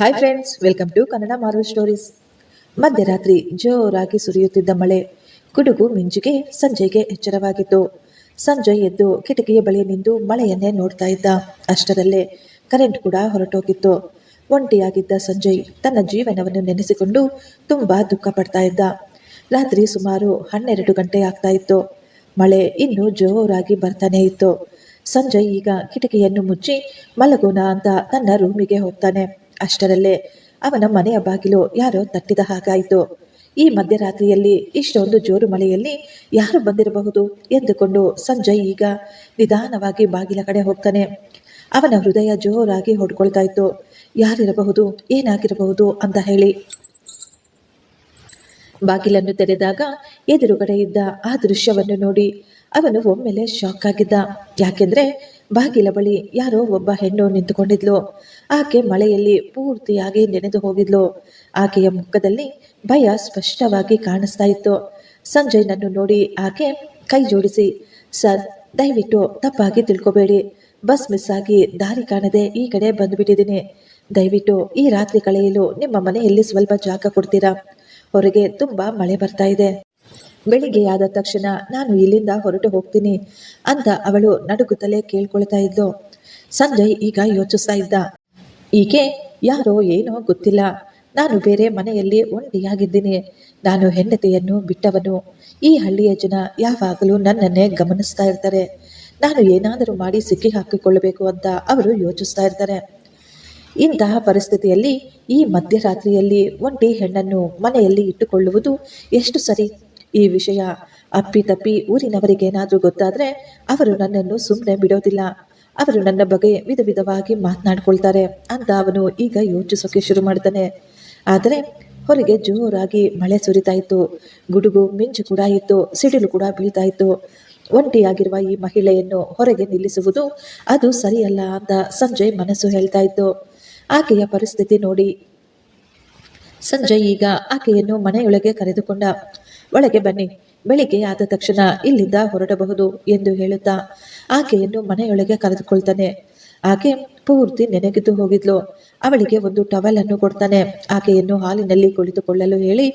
Hi friends welcome to Kannada Marvel Stories ಮಧ್ಯರಾತ್ರಿ ಜೋರಾಗಿ ಸುರಿಯುತ್ತಿದ್ದ ಮಳೆ, ಗುಡುಗು ಮಿಂಚಿಗೆ ಸಂಜಯ್ಗೆ ಎಚ್ಚರವಾಗಿತ್ತು. ಸಂಜಯ್ ಎದ್ದು ಕಿಟಕಿಯ ಬಳಿ ನಿಂತು ಮಳೆಯನ್ನೇ ನೋಡ್ತಾ ಇದ್ದ. ಅಷ್ಟರಲ್ಲೇ ಕರೆಂಟ್ ಕೂಡ ಹೊರಟೋಗಿತ್ತು. ಒಂಟಿಯಾಗಿದ್ದ ಸಂಜಯ್ ತನ್ನ ಜೀವನವನ್ನು ನೆನೆಸಿಕೊಂಡು ತುಂಬಾ ದುಃಖ ಪಡ್ತಾ ಇದ್ದ. ರಾತ್ರಿ ಸುಮಾರು ಹನ್ನೆರಡು ಗಂಟೆ ಆಗ್ತಾ ಇತ್ತು. ಮಳೆ ಇನ್ನೂ ಜೋರಾಗಿ ಬರ್ತಾನೆ ಇತ್ತು. ಸಂಜಯ್ ಈಗ ಕಿಟಕಿಯನ್ನು ಮುಚ್ಚಿ ಮಲಗೋಣ ಅಂತ ತನ್ನ ರೂಮಿಗೆ ಹೋಗ್ತಾನೆ. ಅಷ್ಟರಲ್ಲೇ ಅವನ ಮನೆಯ ಬಾಗಿಲು ಯಾರೋ ತಟ್ಟಿದ ಹಾಗಾಯಿತು. ಈ ಮಧ್ಯರಾತ್ರಿಯಲ್ಲಿ ಇಷ್ಟೊಂದು ಜೋರು ಮಳೆಯಲ್ಲಿ ಯಾರು ಬಂದಿರಬಹುದು ಎಂದುಕೊಂಡು ಸಂಜಯ್ ಈಗ ನಿಧಾನವಾಗಿ ಬಾಗಿಲ ಕಡೆ ಹೋಗ್ತಾನೆ. ಅವನ ಹೃದಯ ಜೋರಾಗಿ ಹೊಡ್ಕೊಳ್ತಾ ಇತ್ತು. ಯಾರಿರಬಹುದು, ಏನಾಗಿರಬಹುದು ಅಂತ ಹೇಳಿ. ಬಾಗಿಲನ್ನು ತೆರೆದಾಗ ಎದುರುಗಡೆ ಇದ್ದ ಆ ದೃಶ್ಯವನ್ನು ನೋಡಿ ಅವನು ಒಮ್ಮೆಲೆ ಶಾಕ್ ಆಗಿದ್ದ. ಯಾಕೆಂದ್ರೆ ಬಾಗಿಲ ಬಳಿ ಯಾರೋ ಒಬ್ಬ ಹೆಣ್ಣು ನಿಂತುಕೊಂಡಿದ್ಲು. ಆಕೆ ಮಳೆಯಲ್ಲಿ ಪೂರ್ತಿಯಾಗಿ ನೆನೆದು ಹೋಗಿದ್ಲು. ಆಕೆಯ ಮುಖದಲ್ಲಿ ಭಯ ಸ್ಪಷ್ಟವಾಗಿ ಕಾಣಿಸ್ತಾ ಇತ್ತು. ಸಂಜಯ್ನನ್ನು ನೋಡಿ ಆಕೆ ಕೈ ಜೋಡಿಸಿ, ಸರ್, ದಯವಿಟ್ಟು ತಪ್ಪಾಗಿ ತಿಳ್ಕೊಬೇಡಿ. ಬಸ್ ಮಿಸ್ ಆಗಿ ದಾರಿ ಕಾಣದೆ ಈ ಕಡೆ ಬಂದುಬಿಟ್ಟಿದ್ದೀನಿ. ದಯವಿಟ್ಟು ಈ ರಾತ್ರಿ ಕಳೆಯಲು ನಿಮ್ಮ ಮನೆಯಲ್ಲಿ ಸ್ವಲ್ಪ ಜಾಗ ಕೊಡ್ತೀರಾ? ಹೊರಗೆ ತುಂಬಾ ಮಳೆ ಬರ್ತಾ ಇದೆ. ಬೆಳಿಗ್ಗೆಯಾದ ತಕ್ಷಣ ನಾನು ಇಲ್ಲಿಂದ ಹೊರಟು ಹೋಗ್ತೀನಿ ಅಂತ ಅವಳು ನಡುಗುತ್ತಲೇ ಕೇಳ್ಕೊಳ್ತಾ ಇದ್ಲು. ಸಂಜಯ್ ಈಗ ಯೋಚಿಸ್ತಾ ಇದ್ದ. ಈಕೆ, ಯಾರೋ ಏನೋ ಗೊತ್ತಿಲ್ಲ. ನಾನು ಬೇರೆ ಮನೆಯಲ್ಲಿ ಒಂಟಿಯಾಗಿದ್ದೀನಿ ನಾನು ಹೆಂಡತಿಯನ್ನು ಬಿಟ್ಟವನು. ಈ ಹಳ್ಳಿಯ ಜನ ಯಾವಾಗಲೂ ನನ್ನನ್ನೇ ಗಮನಿಸ್ತಾ ಇರ್ತಾರೆ. ನಾನು ಏನಾದರೂ ಮಾಡಿ ಸಿಕ್ಕಿ ಹಾಕಿಕೊಳ್ಳಬೇಕು ಅಂತ ಅವರು ಯೋಚಿಸ್ತಾ ಇರ್ತಾರೆ. ಇಂತಹ ಪರಿಸ್ಥಿತಿಯಲ್ಲಿ ಈ ಮಧ್ಯರಾತ್ರಿಯಲ್ಲಿ ಒಂಟಿ ಹೆಣ್ಣನ್ನು ಮನೆಯಲ್ಲಿ ಇಟ್ಟುಕೊಳ್ಳುವುದು ಎಷ್ಟು ಸರಿ? ಈ ವಿಷಯ ಅಪ್ಪಿತಪ್ಪಿ ಊರಿನವರಿಗೇನಾದರೂ ಗೊತ್ತಾದರೆ ಅವರು ನನ್ನನ್ನು ಸುಮ್ಮನೆ ಬಿಡೋದಿಲ್ಲ. ಅವರು ನನ್ನ ಬಗ್ಗೆ ವಿಧ ವಿಧವಾಗಿ ಮಾತನಾಡ್ಕೊಳ್ತಾರೆ ಅಂತ ಅವನು ಈಗ ಯೋಚಿಸೋಕೆ ಶುರು ಮಾಡ್ತಾನೆ. ಆದರೆ ಹೊರಗೆ ಜೋರಾಗಿ ಮಳೆ ಸುರಿತಾ ಇತ್ತು. ಗುಡುಗು ಮಿಂಚು ಕೂಡ ಇತ್ತು. ಸಿಡಿಲು ಕೂಡ ಬೀಳ್ತಾ ಇತ್ತು. ಒಂಟಿಯಾಗಿರುವ ಈ ಮಹಿಳೆಯನ್ನು ಹೊರಗೆ ನಿಲ್ಲಿಸುವುದು ಅದು ಸರಿಯಲ್ಲ ಅಂತ ಸಂಜಯ್ ಮನಸ್ಸು ಹೇಳ್ತಾ ಇತ್ತು. ಆಕೆಯ ಪರಿಸ್ಥಿತಿ ನೋಡಿ ಸಂಜಯ್ ಈಗ ಆಕೆಯನ್ನು ಮನೆಯೊಳಗೆ ಕರೆದುಕೊಂಡ. ಒಳಗೆ ಬನ್ನಿ. ಬೆಳಿಗ್ಗೆ ಆದ ತಕ್ಷಣ ಇಲ್ಲಿಂದ ಹೊರಡಬಹುದು ಎಂದು ಹೇಳುತ್ತಾ ಆಕೆಯನ್ನು ಮನೆಯೊಳಗೆ ಕರೆದುಕೊಳ್ತಾನೆ. ಆಕೆ ಪೂರ್ತಿ ನೆನೆಗಿದ್ದು ಹೋಗಿದ್ಲು. ಅವಳಿಗೆ ಒಂದು ಟವಲ್ ಅನ್ನು ಕೊಡ್ತಾನೆ. ಆಕೆಯನ್ನು ಹಾಲಿನಲ್ಲಿ ಕುಳಿತುಕೊಳ್ಳಲು ಹೇಳಿ,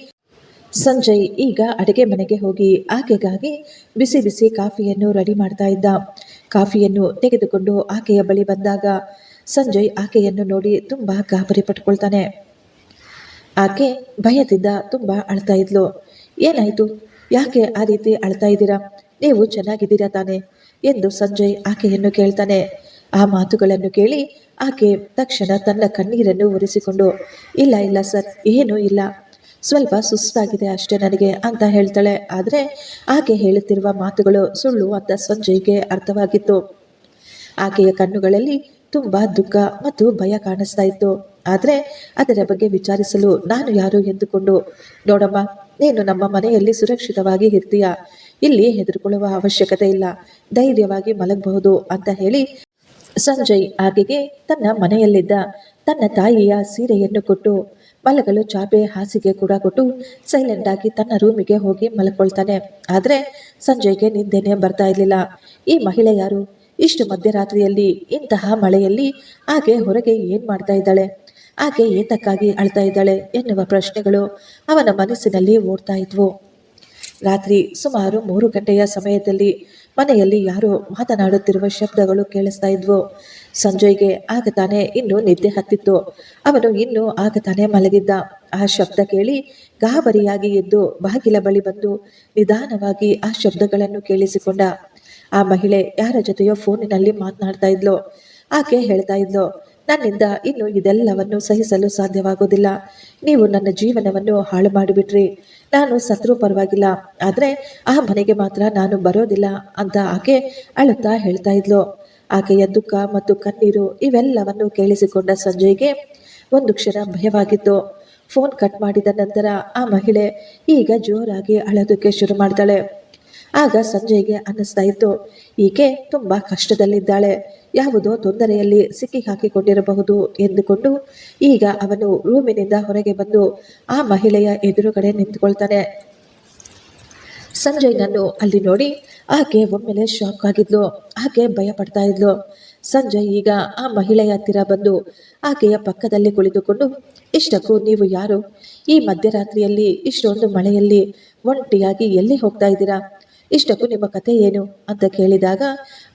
ಸಂಜಯ್, ಈಗ ಅಡುಗೆ ಮನೆಗೆ ಹೋಗಿ. ಆಕೆಗಾಗಿ ಬಿಸಿ ಬಿಸಿ ಕಾಫಿಯನ್ನು ರೆಡಿ ಮಾಡ್ತಾ ಇದ್ದ. ಕಾಫಿಯನ್ನು ತೆಗೆದುಕೊಂಡು ಆಕೆಯ ಬಳಿ ಬಂದಾಗ ಸಂಜಯ್ ಆಕೆಯನ್ನು ನೋಡಿ ತುಂಬಾ ಗಾಬರಿ ಪಟ್ಕೊಳ್ತಾನೆ. ಆಕೆ ಭಯದಿಂದ ತುಂಬಾ ಅಳ್ತಾ ಇದ್ಲು. ಏನಾಯ್ತು? ಯಾಕೆ ಆ ರೀತಿ ಅಳ್ತಾ ಇದ್ದೀರಾ? ನೀವು ಚೆನ್ನಾಗಿದ್ದೀರಾ ತಾನೆ ಎಂದು ಸಂಜಯ್ ಆಕೆಯನ್ನು ಕೇಳ್ತಾನೆ. ಆ ಮಾತುಗಳನ್ನು ಕೇಳಿ ಆಕೆ ತಕ್ಷಣ ತನ್ನ ಕಣ್ಣೀರನ್ನು ಒರೆಸಿಕೊಂಡು ಇಲ್ಲ ಇಲ್ಲ ಸರ್, ಏನೂ ಇಲ್ಲ. ಸ್ವಲ್ಪ ಸುಸ್ತಾಗಿದೆ ಅಷ್ಟೇ ನನಗೆ ಅಂತ ಹೇಳ್ತಾಳೆ. ಆದರೆ ಆಕೆ ಹೇಳುತ್ತಿರುವ ಮಾತುಗಳು ಸುಳ್ಳು ಅಂತ ಸಂಜಯ್ಗೆ ಅರ್ಥವಾಗಿತ್ತು. ಆಕೆಯ ಕಣ್ಣುಗಳಲ್ಲಿ ತುಂಬಾ ದುಃಖ ಮತ್ತು ಭಯ ಕಾಣಿಸ್ತಾ ಇತ್ತು. ಆದರೆ ಅದರ ಬಗ್ಗೆ ವಿಚಾರಿಸಲು ನಾನು ಯಾರು ಎಂದುಕೊಂಡು, ನೋಡಮ್ಮ, ನೀನು ನಮ್ಮ ಮನೆಯಲ್ಲಿ ಸುರಕ್ಷಿತವಾಗಿ ಇರ್ತೀಯ? ಇಲ್ಲಿ ಹೆದರ್ಕೊಳ್ಳುವ ಅವಶ್ಯಕತೆ ಇಲ್ಲ. ಧೈರ್ಯವಾಗಿ ಮಲಗಬಹುದು ಅಂತ ಹೇಳಿ ಸಂಜಯ್ ಆಕೆಗೆ ತನ್ನ ಮನೆಯಲ್ಲಿದ್ದ ತನ್ನ ತಾಯಿಯ ಸೀರೆಯನ್ನು ಕೊಟ್ಟು, ಮಲಗಲು ಚಾಪೆ ಹಾಸಿಗೆ ಕೂಡ ಕೊಟ್ಟು ಸೈಲೆಂಟ್ ಆಗಿ ತನ್ನ ರೂಮಿಗೆ ಹೋಗಿ ಮಲಕೊಳ್ತಾನೆ ಆದರೆ ಸಂಜಯ್ಗೆ ನಿಂದೆನೆ ಬರ್ತಾ ಇರಲಿಲ್ಲ. ಈ ಮಹಿಳೆ ಯಾರು? ಇಷ್ಟು ಮಧ್ಯರಾತ್ರಿಯಲ್ಲಿ ಇಂತಹ ಮಳೆಯಲ್ಲಿ ಆಕೆ ಹೊರಗೆ ಏನು ಮಾಡ್ತಾ ಇದ್ದಾಳೆ? ಆಕೆ ಏತಕ್ಕಾಗಿ ಅಳ್ತಾ ಇದ್ದಾಳೆ ಎನ್ನುವ ಪ್ರಶ್ನೆಗಳು ಅವನ ಮನಸ್ಸಿನಲ್ಲಿ ಓಡ್ತಾ ಇದ್ವು. ರಾತ್ರಿ ಸುಮಾರು ಮೂರು ಗಂಟೆಯ ಸಮಯದಲ್ಲಿ ಮನೆಯಲ್ಲಿ ಯಾರೋ ಮಾತನಾಡುತ್ತಿರುವ ಶಬ್ದಗಳು ಕೇಳಿಸ್ತಾ ಇದ್ವು. ಸಂಜಯ್ಗೆ ಆಗ ತಾನೇ ಇನ್ನೂ ನಿದ್ದೆ ಹತ್ತಿತ್ತು. ಅವನು ಇನ್ನೂ ಆಗ ತಾನೇ ಮಲಗಿದ್ದ. ಆ ಶಬ್ದ ಕೇಳಿ ಗಾಬರಿಯಾಗಿ ಎದ್ದು ಬಾಗಿಲ ಬಳಿ ಬಂದು ನಿಧಾನವಾಗಿ ಆ ಶಬ್ದಗಳನ್ನು ಕೇಳಿಸಿಕೊಂಡ. ಆ ಮಹಿಳೆ ಯಾರ ಜೊತೆಯೋ ಫೋನಿನಲ್ಲಿ ಮಾತನಾಡ್ತಾ ಇದ್ಲು. ಆಕೆ ಹೇಳ್ತಾ ಇದ್ಲು ನನ್ನಿಂದ ಇನ್ನು ಇದೆಲ್ಲವನ್ನು ಸಹಿಸಲು ಸಾಧ್ಯವಾಗೋದಿಲ್ಲ ನೀವು ನನ್ನ ಜೀವನವನ್ನು ಹಾಳು ಮಾಡಿಬಿಟ್ರಿ ನಾನು ಸತ್ರು ಪರವಾಗಿಲ್ಲ. ಆದರೆ ಆ ಮನೆಗೆ ಮಾತ್ರ ನಾನು ಬರೋದಿಲ್ಲ ಅಂತ ಆಕೆ ಅಳುತ್ತಾ ಹೇಳ್ತಾ ಇದ್ಲು. ಆಕೆಯ ದುಃಖ ಮತ್ತು ಕಣ್ಣೀರು ಇವೆಲ್ಲವನ್ನು ಕೇಳಿಸಿಕೊಂಡ ಸಂಜಯ್ಗೆ ಒಂದು ಕ್ಷಣ ಭಯವಾಗಿತ್ತು. ಫೋನ್ ಕಟ್ ಮಾಡಿದ ನಂತರ ಆ ಮಹಿಳೆ ಈಗ ಜೋರಾಗಿ ಅಳೋದಕ್ಕೆ ಶುರು ಮಾಡ್ತಾಳೆ. ಆಗ ಸಂಜಯ್ಗೆ ಅನ್ನಿಸ್ತಾ ಇತ್ತು. ಈಕೆ ತುಂಬ ಕಷ್ಟದಲ್ಲಿದ್ದಾಳೆ. ಯಾವುದೋ ತೊಂದರೆಯಲ್ಲಿ ಸಿಕ್ಕಿ ಹಾಕಿಕೊಂಡಿರಬಹುದು ಎಂದುಕೊಂಡು ಈಗ ಅವನು ರೂಮಿನಿಂದ ಹೊರಗೆ ಬಂದು ಆ ಮಹಿಳೆಯ ಎದುರುಗಡೆ ನಿಂತುಕೊಳ್ತಾನೆ. ಸಂಜಯ್ನನ್ನು ಅಲ್ಲಿ ನೋಡಿ ಆಕೆ ಒಮ್ಮೆಲೆ ಶಾಕ್ ಆಗಿದ್ಲು. ಆಕೆ ಭಯ ಪಡ್ತಾ ಇದ್ಲು. ಸಂಜಯ್ ಈಗ ಆ ಮಹಿಳೆಯ ಹತ್ತಿರ ಬಂದು ಆಕೆಯ ಪಕ್ಕದಲ್ಲಿ ಕುಳಿತುಕೊಂಡು, ಇಷ್ಟಕ್ಕೂ ನೀವು ಯಾರು? ಈ ಮಧ್ಯರಾತ್ರಿಯಲ್ಲಿ, ಇಷ್ಟೊಂದು ಮಳೆಯಲ್ಲಿ, ಒಂಟಿಯಾಗಿ ಎಲ್ಲಿ ಹೋಗ್ತಾ ಇದ್ದೀರಾ? ಇಷ್ಟಕ್ಕೂ ನಿಮ್ಮ ಕತೆ ಏನು ಅಂತ ಕೇಳಿದಾಗ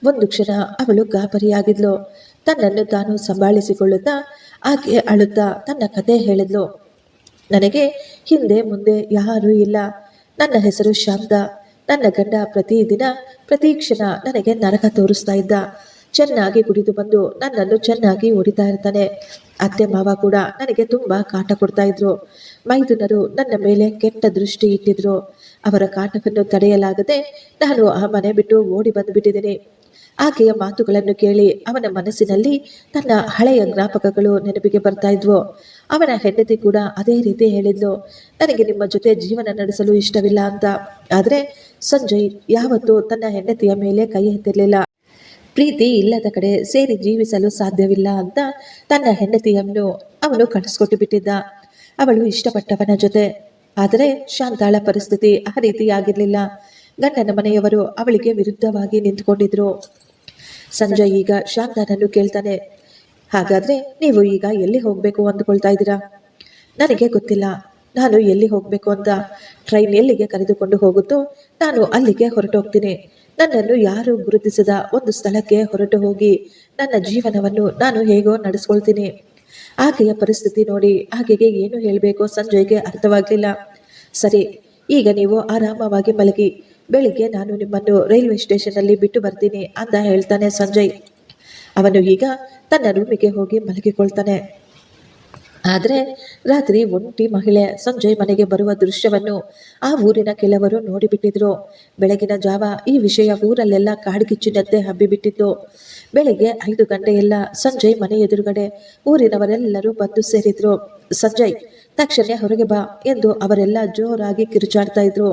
ಒಂದು ಕ್ಷಣ ಅವಳು ಗಾಬರಿಯಾಗಿದ್ಲು. ತನ್ನನ್ನು ತಾನು ಸಂಭಾಳಿಸಿಕೊಳ್ಳುತ್ತಾ ಆಕೆ ಅಳುತ್ತಾ ತನ್ನ ಕತೆ ಹೇಳಿದ್ಲು. ನನಗೆ ಹಿಂದೆ ಮುಂದೆ ಯಾರೂ ಇಲ್ಲ. ನನ್ನ ಹೆಸರು ಶಾಂತ. ನನ್ನ ಗಂಡ ಪ್ರತಿದಿನ ಪ್ರತಿ ಕ್ಷಣ ನನಗೆ ನರಕ ತೋರಿಸ್ತಾ ಇದ್ದ. ಚೆನ್ನಾಗಿ ಕುಡಿದು ಬಂದು ನನ್ನನ್ನು ಚೆನ್ನಾಗಿ ಹೊಡಿತಾ ಇರ್ತಾನೆ. ಅತ್ತೆ ಮಾವ ಕೂಡ ನನಗೆ ತುಂಬ ಕಾಟ ಕೊಡ್ತಾ ಇದ್ರು. ಮೈದುನರು ನನ್ನ ಮೇಲೆ ಕೆಟ್ಟ ದೃಷ್ಟಿ ಇಟ್ಟಿದ್ರು. ಅವರ ಕಾಟವನ್ನು ತಡೆಯಲಾಗದೆ ನಾನು ಆ ಮನೆ ಬಿಟ್ಟು ಓಡಿ ಬಂದುಬಿಟ್ಟಿದ್ದೀನಿ. ಆಕೆಯ ಮಾತುಗಳನ್ನು ಕೇಳಿ ಅವನ ಮನಸ್ಸಿನಲ್ಲಿ ತನ್ನ ಹಳೆಯ ಜ್ಞಾಪಕಗಳು ನೆನಪಿಗೆ ಬರ್ತಾ ಇದ್ವು. ಅವನ ಹೆಂಡತಿ ಕೂಡ ಅದೇ ರೀತಿ ಹೇಳಿದ್ಲು. ನನಗೆ ನಿಮ್ಮ ಜೊತೆ ಜೀವನ ನಡೆಸಲು ಇಷ್ಟವಿಲ್ಲ ಅಂತ. ಆದರೆ ಸಂಜಯ್ ಯಾವತ್ತೂ ತನ್ನ ಹೆಂಡತಿಯ ಮೇಲೆ ಕೈ ಎತ್ತಿರಲಿಲ್ಲ. ಪ್ರೀತಿ ಇಲ್ಲದ ಕಡೆ ಸೇರಿ ಜೀವಿಸಲು ಸಾಧ್ಯವಿಲ್ಲ ಅಂತ ತನ್ನ ಹೆಂಡತಿಯನ್ನು ಅವನು ಕಳಿಸ್ಕೊಟ್ಟು ಬಿಟ್ಟಿದ್ದ. ಅವಳು ಇಷ್ಟಪಟ್ಟವನ ಜೊತೆ. ಆದರೆ ಶಾಂತಾಳ ಪರಿಸ್ಥಿತಿ ಆ ರೀತಿಯಾಗಿರಲಿಲ್ಲ ಗಂಡನ ಮನೆಯವರು ಅವಳಿಗೆ ವಿರುದ್ಧವಾಗಿ ನಿಂತುಕೊಂಡಿದ್ರು. ಸಂಜಯ್ ಈಗ ಶಾಂತನನ್ನು ಕೇಳ್ತಾನೆ. ಹಾಗಾದ್ರೆ ನೀವು ಈಗ ಎಲ್ಲಿ ಹೋಗಬೇಕು ಅಂದ್ಕೊಳ್ತಾ ಇದ್ದೀರಾ? ನನಗೆ ಗೊತ್ತಿಲ್ಲ. ನಾನು ಎಲ್ಲಿ ಹೋಗಬೇಕು ಅಂತ ಟ್ರೈನ್ ಎಲ್ಲಿಗೆ ಕರೆದುಕೊಂಡು ಹೋಗುತ್ತೋ ನಾನು ಅಲ್ಲಿಗೆ ಹೊರಟೋಗ್ತೀನಿ. ನನ್ನನ್ನು ಯಾರು ಗುರುತಿಸದ ಒಂದು ಸ್ಥಳಕ್ಕೆ ಹೊರಟು ಹೋಗಿ ನನ್ನ ಜೀವನವನ್ನು ನಾನು ಹೇಗೋ ನಡೆಸ್ಕೊಳ್ತೀನಿ. ಆಕೆಯ ಪರಿಸ್ಥಿತಿ ನೋಡಿ ಆಕೆಗೆ ಏನು ಹೇಳಬೇಕೋ ಸಂಜಯ್ಗೆ ಅರ್ಥವಾಗಲಿಲ್ಲ. ಸರಿ, ಈಗ ನೀವು ಆರಾಮವಾಗಿ ಮಲಗಿ. ಬೆಳಿಗ್ಗೆ ನಾನು ನಿಮ್ಮನ್ನು ರೈಲ್ವೆ ಸ್ಟೇಷನ್ನಲ್ಲಿ ಬಿಟ್ಟು ಬರ್ತೀನಿ ಅಂತ ಹೇಳ್ತಾನೆ ಸಂಜಯ್. ಅವನು ಈಗ ತನ್ನ ರೂಮಿಗೆ ಹೋಗಿ ಮಲಗಿಕೊಳ್ತಾನೆ. ಆದರೆ ರಾತ್ರಿ ಒಂಟಿ ಮಹಿಳೆ ಸಂಜಯ್ ಮನೆಗೆ ಬರುವ ದೃಶ್ಯವನ್ನು ಆ ಊರಿನ ಕೆಲವರು ನೋಡಿಬಿಟ್ಟಿದ್ರು. ಬೆಳಗಿನ ಜಾವ ಈ ವಿಷಯ ಊರಲ್ಲೆಲ್ಲ ಕಾಡ್ಗಿಚ್ಚಿನಂತೆ ಹಬ್ಬಿಬಿಟ್ಟಿತ್ತು. ಬೆಳಗ್ಗೆ ಐದು ಗಂಟೆಯೆಲ್ಲ ಸಂಜಯ್ ಮನೆ ಎದುರುಗಡೆ ಊರಿನವರೆಲ್ಲರೂ ಬಂದು ಸೇರಿದ್ರು. ಸಂಜಯ್, ತಕ್ಷಣ ಹೊರಗೆ ಬಾ ಎಂದು ಅವರೆಲ್ಲ ಜೋರಾಗಿ ಕಿರುಚಾಡ್ತಾ ಇದ್ರು.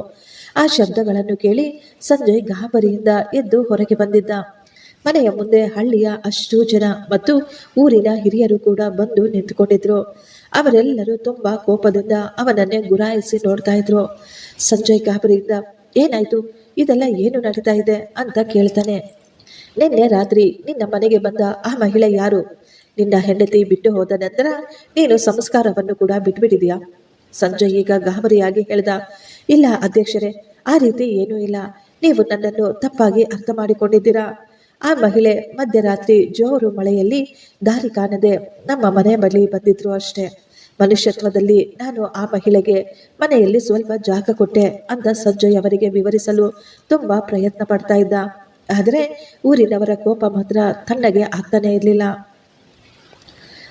ಆ ಶಬ್ದಗಳನ್ನು ಕೇಳಿ ಸಂಜಯ್ ಗಾಬರಿಯಿಂದ ಎದ್ದು ಹೊರಗೆ ಬಂದಿದ್ದ. ಮನೆಯ ಮುಂದೆ ಹಳ್ಳಿಯ ಅಷ್ಟು ಜನ ಮತ್ತು ಊರಿನ ಹಿರಿಯರು ಕೂಡ ಬಂದು ನಿಂತುಕೊಂಡಿದ್ರು. ಅವರೆಲ್ಲರೂ ತುಂಬಾ ಕೋಪದಿಂದ ಅವನನ್ನೇ ಗುರಾಯಿಸಿ ನೋಡ್ತಾ ಇದ್ರು. ಸಂಜಯ್ ಗಾಬರಿಯಿಂದ, ಏನಾಯ್ತು? ಇದೆಲ್ಲ ಏನು ನಡೀತಾ ಇದೆ? ಅಂತ ಕೇಳ್ತಾನೆ. ನಿನ್ನೆ ರಾತ್ರಿ ನಿನ್ನ ಮನೆಗೆ ಬಂದ ಆ ಮಹಿಳೆ ಯಾರು? ನಿನ್ನ ಹೆಂಡತಿ ಬಿಟ್ಟು ಹೋದ ನಂತರ ನೀನು ಸಂಸ್ಕಾರವನ್ನು ಕೂಡ ಬಿಟ್ಬಿಟ್ಟಿದ್ಯಾ ಸಂಜಯ್ ಈಗ ಗಾಬರಿಯಾಗಿ ಹೇಳ್ದ, ಇಲ್ಲ ಅಧ್ಯಕ್ಷರೇ, ಆ ರೀತಿ ಏನೂ ಇಲ್ಲ. ನೀವು ನನ್ನನ್ನು ತಪ್ಪಾಗಿ ಅರ್ಥ ಮಾಡಿಕೊಂಡಿದ್ದೀರಾ? ಆ ಮಹಿಳೆ ಮಧ್ಯರಾತ್ರಿ ಜೋರು ಮಳೆಯಲ್ಲಿ ದಾರಿ ಕಾಣದೆ ನಮ್ಮ ಮನೆ ಬಳಿ ಬಂದಿದ್ರು ಅಷ್ಟೇ. ಮನುಷ್ಯತ್ವದಲ್ಲಿ ನಾನು ಆ ಮಹಿಳೆಗೆ ಮನೆಯಲ್ಲಿ ಸ್ವಲ್ಪ ಜಾಗ ಕೊಟ್ಟೆ ಅಂತ ಸಂಜಯ್ ಅವರಿಗೆ ವಿವರಿಸಲು ತುಂಬಾ ಪ್ರಯತ್ನ ಪಡ್ತಾ ಇದ್ದ. ಆದರೆ ಊರಿನವರ ಕೋಪ ಮಾತ್ರ ತಣ್ಣಗೆ ಆಗ್ತಾನೆ ಇರಲಿಲ್ಲ.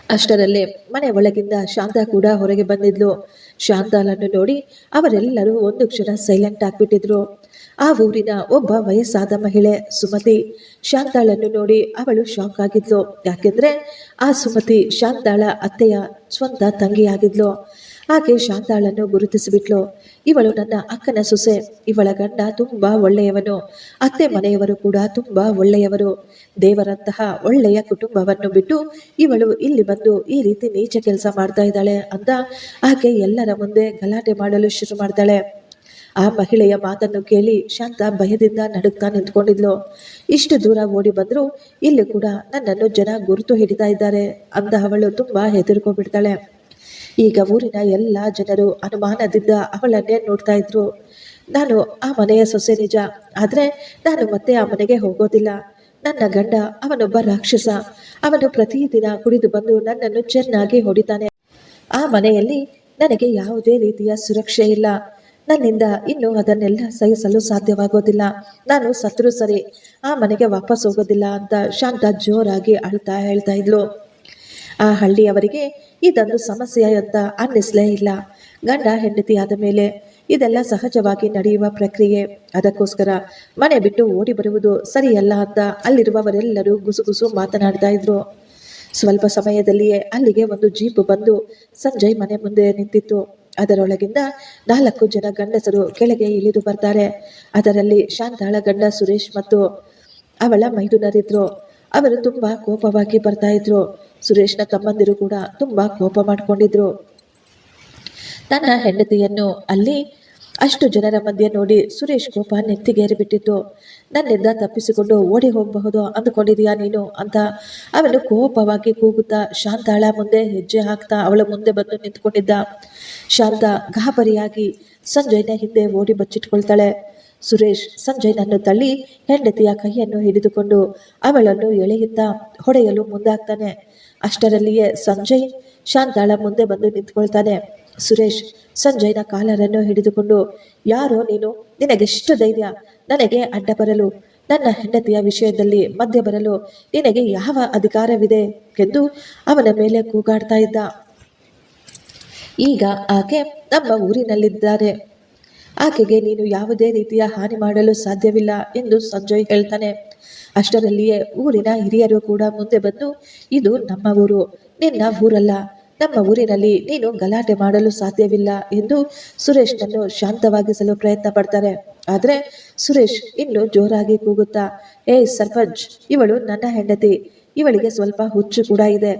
ಅಷ್ಟರಲ್ಲೇ ಮನೆ ಒಳಗಿಂದ ಶಾಂತ ಕೂಡ ಹೊರಗೆ ಬಂದಿದ್ಲು. ಶಾಂತಾಲನ್ನು ನೋಡಿ ಅವರೆಲ್ಲರೂ ಒಂದು ಕ್ಷಣ ಸೈಲೆಂಟ್ ಆಗ್ಬಿಟ್ಟಿದ್ರು. ಆ ಊರಿನ ಒಬ್ಬ ವಯಸ್ಸಾದ ಮಹಿಳೆ ಸುಮತಿ ಶಾಂತಾಳನ್ನು ನೋಡಿ ಅವಳು ಶಾಕ್ ಆಗಿದ್ಲು. ಯಾಕೆಂದ್ರೆ ಆ ಸುಮತಿ ಶಾಂತಾಳ ಅತ್ತೆಯ ಸ್ವಂತ ತಂಗಿಯಾಗಿದ್ಲು. ಆಕೆ ಶಾಂತಾಳನ್ನು ಗುರುತಿಸಿಬಿಟ್ಲು. ಇವಳು ನನ್ನ ಅಕ್ಕನ ಸೊಸೆ. ಇವಳ ಗಂಡ ತುಂಬಾ ಒಳ್ಳೆಯವನು. ಅತ್ತೆ ಮನೆಯವರು ಕೂಡ ತುಂಬಾ ಒಳ್ಳೆಯವರು. ದೇವರಂತಹ ಒಳ್ಳೆಯ ಕುಟುಂಬವನ್ನು ಬಿಟ್ಟು ಇವಳು ಇಲ್ಲಿ ಬಂದು ಈ ರೀತಿ ನೀಚ ಕೆಲಸ ಮಾಡ್ತಾ ಇದ್ದಾಳೆ ಅಂತ ಆಕೆ ಎಲ್ಲರ ಮುಂದೆ ಗಲಾಟೆ ಮಾಡಲು ಶುರು ಮಾಡ್ತಾಳೆ. ಆ ಮಹಿಳೆಯ ಮಾತನ್ನು ಕೇಳಿ ಶಾಂತ ಭಯದಿಂದ ನಡುಗ್ತಾ ನಿಂತ್ಕೊಂಡಿದ್ಲು. ಇಷ್ಟು ದೂರ ಓಡಿ ಬಂದರೂ ಇಲ್ಲಿ ಕೂಡ ನನ್ನನ್ನು ಜನ ಗುರುತು ಹಿಡಿತಾ ಇದ್ದಾರೆ ಅಂದ ಅವಳು ತುಂಬಾ ಹೆದರ್ಕೊಂಡ್ಬಿಡ್ತಾಳೆ. ಈಗ ಊರಿನ ಎಲ್ಲ ಜನರು ಅನುಮಾನದಿಂದ ಅವಳನ್ನೇ ನೋಡ್ತಾ ಇದ್ರು. ನಾನು ಆ ಮನೆಯ ಸೊಸೆ ನಿಜ, ಆದರೆ ನಾನು ಮತ್ತೆ ಆ ಮನೆಗೆ ಹೋಗೋದಿಲ್ಲ. ನನ್ನ ಗಂಡ ಅವನೊಬ್ಬ ರಾಕ್ಷಸ. ಅವನು ಪ್ರತಿದಿನ ಕುಡಿದು ಬಂದು ನನ್ನನ್ನು ಚೆನ್ನಾಗಿ ಹೊಡಿತಾನೆ. ಆ ಮನೆಯಲ್ಲಿ ನನಗೆ ಯಾವುದೇ ರೀತಿಯ ಸುರಕ್ಷೆ ಇಲ್ಲ. ನನ್ನಿಂದ ಇನ್ನು ಅದನ್ನೆಲ್ಲ ಸಹಿಸಲು ಸಾಧ್ಯವಾಗೋದಿಲ್ಲ. ನಾನು ಸತ್ರು ಸರಿ, ಆ ಮನೆಗೆ ವಾಪಸ್ ಹೋಗೋದಿಲ್ಲ ಅಂತ ಶಾಂತ ಜೋರಾಗಿ ಅಳ್ತಾ ಹೇಳ್ತಾ ಇದ್ಲು. ಆ ಹಳ್ಳಿಯವರಿಗೆ ಇದೊಂದು ಸಮಸ್ಯೆ ಅಂತ ಅನ್ನಿಸ್ಲೇ ಇಲ್ಲ. ಗಂಡ ಹೆಂಡತಿ ಆದ ಮೇಲೆ ಇದೆಲ್ಲ ಸಹಜವಾಗಿ ನಡೆಯುವ ಪ್ರಕ್ರಿಯೆ. ಅದಕ್ಕೋಸ್ಕರ ಮನೆ ಬಿಟ್ಟು ಓಡಿ ಬರುವುದು ಸರಿಯಲ್ಲ ಅಂತ ಅಲ್ಲಿರುವವರೆಲ್ಲರೂ ಗುಸುಗುಸು ಮಾತನಾಡ್ತಾ ಇದ್ರು. ಸ್ವಲ್ಪ ಸಮಯದಲ್ಲಿಯೇ ಅಲ್ಲಿಗೆ ಒಂದು ಜೀಪ್ ಬಂದು ಸಂಜಯ್ ಮನೆ ಮುಂದೆ ನಿಂತಿತ್ತು. ಅದರೊಳಗಿಂದ ನಾಲ್ಕು ಜನ ಗಂಡಸರು ಕೆಳಗೆ ಇಳಿದು ಬರ್ತಾರೆ. ಅದರಲ್ಲಿ ಶಾಂತಾಳ ಗಂಡ ಸುರೇಶ್ ಮತ್ತು ಅವಳ ಮೈದುನರಿದ್ರು. ಅವರು ತುಂಬಾ ಕೋಪವಾಗಿ ಬರ್ತಾ ಇದ್ರು. ಸುರೇಶ್ನ ತಮ್ಮಂದಿರು ಕೂಡ ತುಂಬಾ ಕೋಪ ಮಾಡಿಕೊಂಡಿದ್ರು. ತನ್ನ ಹೆಂಡತಿಯನ್ನು ಅಲ್ಲಿ ಅಷ್ಟು ಜನರ ಮಧ್ಯೆ ನೋಡಿ ಸುರೇಶ್ ಕೋಪ ನೆತ್ತಿಗೇರಿಬಿಟ್ಟಿತ್ತು. ನನ್ನಿಂದ ತಪ್ಪಿಸಿಕೊಂಡು ಓಡಿ ಹೋಗಬಹುದು ಅಂದುಕೊಂಡಿದೀಯಾ ನೀನು ಅಂತ. ಅವನು ಕೋಪವಾಗಿ ಕೂಗುತ್ತಾ ಶಾಂತಾಳ ಮುಂದೆ ಹೆಜ್ಜೆ ಹಾಕ್ತಾ ಅವಳ ಮುಂದೆ ಬಂದು ನಿಂತ್ಕೊಂಡಿದ್ದ. ಶಾಂತ ಗಾಬರಿಯಾಗಿ ಸಂಜಯ್ನ ಹಿಂದೆ ಓಡಿ ಬಚ್ಚಿಟ್ಕೊಳ್ತಾಳೆ. ಸುರೇಶ್ ಸಂಜಯ್ನನ್ನು ತಳ್ಳಿ ಹೆಂಡತಿಯ ಕೈಯನ್ನು ಹಿಡಿದುಕೊಂಡು ಅವಳನ್ನು ಎಳೆಯುತ್ತಾ ಹೊಡೆಯಲು ಮುಂದಾಗ್ತಾನೆ. ಅಷ್ಟರಲ್ಲಿಯೇ ಸಂಜಯ್ ಶಾಂತಾಳ ಮುಂದೆ ಬಂದು ನಿಂತ್ಕೊಳ್ತಾನೆ. ಸುರೇಶ್, ಸಂಜಯ್ನ ಕಾಲರನ್ನು ಹಿಡಿದುಕೊಂಡು, ಯಾರೋ ನೀನು? ನಿನಗೆಷ್ಟು ಧೈರ್ಯ? ನನಗೆ ಅಡ್ಡ ಬರಲು, ನನ್ನ ಹೆಂಡತಿಯ ವಿಷಯದಲ್ಲಿ ಮಧ್ಯ ಬರಲು ನಿನಗೆ ಯಾವ ಅಧಿಕಾರವಿದೆ? ಎಂದು ಅವನ ಮೇಲೆ ಕೂಗಾಡ್ತಾ ಇದ್ದ. ಈಗ ಆಕೆ ನಮ್ಮ ಊರಿನಲ್ಲಿದ್ದಾರೆ. ಆಕೆಗೆ ನೀನು ಯಾವುದೇ ರೀತಿಯ ಹಾನಿ ಮಾಡಲು ಸಾಧ್ಯವಿಲ್ಲ ಎಂದು ಸಂಜಯ್ ಹೇಳ್ತಾನೆ. ಅಷ್ಟರಲ್ಲಿಯೇ ಊರಿನ ಹಿರಿಯರು ಕೂಡ ಮುಂದೆ ಬಂದು, ಇದು ನಮ್ಮ ಊರು, ನಿನ್ನ ಊರಲ್ಲ. ನಮ್ಮ ಊರಿನಲ್ಲಿ ನೀನು ಗಲಾಟೆ ಮಾಡಲು ಸಾಧ್ಯವಿಲ್ಲ ಎಂದು ಸುರೇಶ್ನನ್ನು ಶಾಂತವಾಗಿಸಲು ಪ್ರಯತ್ನ ಪಡ್ತಾರೆ. ಆದರೆ ಸುರೇಶ್ ಇನ್ನು ಜೋರಾಗಿ ಕೂಗುತ್ತಾ, ಏ ಸರ್ಪಂಚ್, ಇವಳು ನನ್ನ ಹೆಂಡತಿ. ಇವಳಿಗೆ ಸ್ವಲ್ಪ ಹುಚ್ಚು ಕೂಡ ಇದೆ.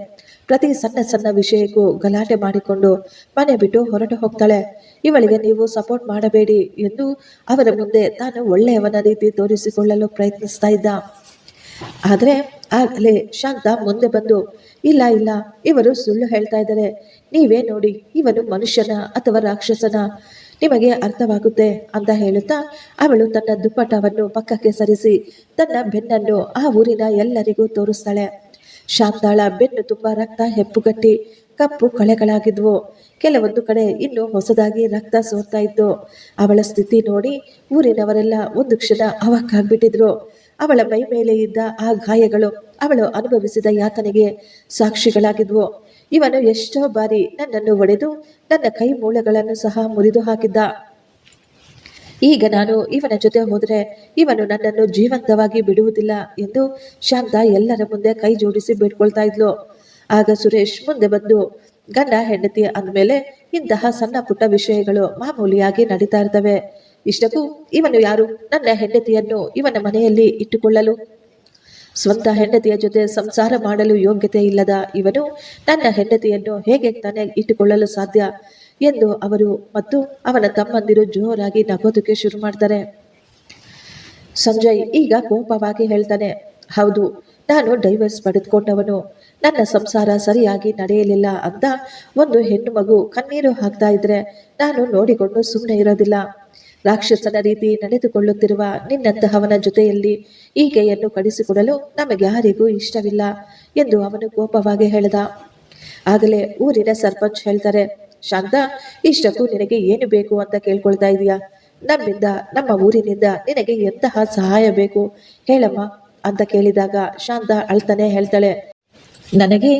ಪ್ರತಿ ಸಣ್ಣ ಸಣ್ಣ ವಿಷಯಕ್ಕೂ ಗಲಾಟೆ ಮಾಡಿಕೊಂಡು ಮನೆ ಬಿಟ್ಟು ಹೊರಟು ಹೋಗ್ತಾಳೆ. ಇವಳಿಗೆ ನೀವು ಸಪೋರ್ಟ್ ಮಾಡಬೇಡಿ ಎಂದು ಅವರ ಮುಂದೆ ತಾನು ಒಳ್ಳೆಯವನ ರೀತಿ ತೋರಿಸಿಕೊಳ್ಳಲು ಪ್ರಯತ್ನಿಸ್ತಾ ಇದ್ದ. ಆದರೆ ಆಗಲೇ ಶಾಂತ ಮುಂದೆ ಬಂದು ಇಲ್ಲ ಇಲ್ಲ. ಇವರು ಸುಳ್ಳು ಹೇಳ್ತಾ ಇದ್ದಾರೆ. ನೀವೇ ನೋಡಿ, ಇವನು ಮನುಷ್ಯನ ಅಥವಾ ರಾಕ್ಷಸನ? ನಿಮಗೆ ಅರ್ಥವಾಗುತ್ತೆ ಅಂತ ಹೇಳುತ್ತಾ ಅವಳು ತನ್ನ ದುಪ್ಪಟವನ್ನು ಪಕ್ಕಕ್ಕೆ ಸರಿಸಿ ತನ್ನ ಬೆನ್ನನ್ನು ಆ ಊರಿನ ಎಲ್ಲರಿಗೂ ತೋರಿಸ್ತಾಳೆ. ಶಾಂತಾಳ ಬೆನ್ನು ತುಂಬ ರಕ್ತ ಹೆಪ್ಪುಗಟ್ಟಿ ಕಪ್ಪು ಕಳೆಗಳಾಗಿದ್ವು. ಕೆಲವೊಂದು ಕಡೆ ಇನ್ನು ಹೊಸದಾಗಿ ರಕ್ತ ಸೋರ್ತಾ ಇತ್ತು. ಅವಳ ಸ್ಥಿತಿ ನೋಡಿ ಊರಿನವರೆಲ್ಲ ಒಂದು ಕ್ಷಣ ಅವಕ್ಕಾಗ್ಬಿಟ್ಟಿದ್ರು. ಅವಳ ಮೈ ಮೇಲೆ ಇದ್ದ ಆ ಗಾಯಗಳು ಅವಳು ಅನುಭವಿಸಿದ ಯಾತನೆಗೆ ಸಾಕ್ಷಿಗಳಾಗಿದ್ವು. ಇವನು ಎಷ್ಟೋ ಬಾರಿ ನನ್ನನ್ನು ಒಡೆದು ನನ್ನ ಕೈ ಮೂಳೆಗಳನ್ನು ಸಹ ಮುರಿದು ಹಾಕಿದ್ದ. ಈಗ ನಾನು ಇವನ ಜೊತೆ ಹೋದರೆ ಇವನು ನನ್ನನ್ನು ಜೀವಂತವಾಗಿ ಬಿಡುವುದಿಲ್ಲ ಎಂದು ಶಾಂತ ಎಲ್ಲರ ಮುಂದೆ ಕೈ ಜೋಡಿಸಿ ಬೇಡ್ಕೊಳ್ತಾ ಇದ್ಲು. ಆಗ ಸುರೇಶ್ ಮುಂದೆ ಬಂದು, ಗಂಡ ಹೆಂಡತಿ ಅಂದಮೇಲೆ ಇಂತಹ ಸಣ್ಣ ಪುಟ್ಟ ವಿಷಯಗಳು ಮಾಮೂಲಿಯಾಗಿ ನಡೀತಾ ಇರ್ತವೆ. ಇಷ್ಟಕ್ಕೂ ಇವನು ಯಾರು? ನನ್ನ ಹೆಂಡತಿಯನ್ನು ಇವನ ಮನೆಯಲ್ಲಿ ಇಟ್ಟುಕೊಳ್ಳಲು? ಸ್ವಂತ ಹೆಂಡತಿಯ ಜೊತೆ ಸಂಸಾರ ಮಾಡಲು ಯೋಗ್ಯತೆ ಇಲ್ಲದ ಇವನು ನನ್ನ ಹೆಂಡತಿಯನ್ನು ಹೇಗೆ ತಾನೇ ಇಟ್ಟುಕೊಳ್ಳಲು ಸಾಧ್ಯ ಎಂದು ಅವರು ಮತ್ತು ಅವನ ತಮ್ಮಂದಿರು ಜೋರಾಗಿ ನಗೋದಕ್ಕೆ ಶುರು ಮಾಡ್ತಾರೆ. ಸಂಜಯ್ ಈಗ ಕೋಪವಾಗಿ ಹೇಳ್ತಾನೆ, ಹೌದು, ನಾನು ಡೈವರ್ಸ್ ಪಡೆದುಕೊಂಡವನು. ನನ್ನ ಸಂಸಾರ ಸರಿಯಾಗಿ ನಡೆಯಲಿಲ್ಲ ಅಂತ ಒಂದು ಹೆಣ್ಣು ಮಗು ಕಣ್ಣೀರು ಹಾಕ್ತಾ ಇದ್ರೆ ನಾನು ನೋಡಿಕೊಂಡು ಸುಮ್ಮನೆ ಇರೋದಿಲ್ಲ. ರಾಕ್ಷಸನ ರೀತಿ ನಡೆದುಕೊಳ್ಳುತ್ತಿರುವ ನಿನ್ನಂತಹವನ ಜೊತೆಯಲ್ಲಿ ಈಕೆಯನ್ನು ಕಡಿಸಿಕೊಡಲು ನಮಗ್ಯಾರಿಗೂ ಇಷ್ಟವಿಲ್ಲ ಎಂದು ಅವನು ಕೋಪವಾಗಿ ಹೇಳಿದ. ಆಗಲೇ ಊರಿನ ಸರ್ಪಂಚ್ ಹೇಳ್ತಾರೆ, ಶಾಂತ, ಇಷ್ಟಕ್ಕೂ ನಿನಗೆ ಏನು ಬೇಕು ಅಂತ ಕೇಳ್ಕೊಳ್ತಾ ಇದೀಯಾ? ನಮ್ಮಿಂದ, ನಮ್ಮ ಊರಿನಿಂದ ನಿನಗೆ ಎಂತಹ ಸಹಾಯ ಬೇಕು? ಹೇಳಮ್ಮ, ಅಂತ ಕೇಳಿದಾಗ ಶಾಂತ ಅಳ್ತಾನೆ ಹೇಳ್ತಾಳೆ, ನನಗೆ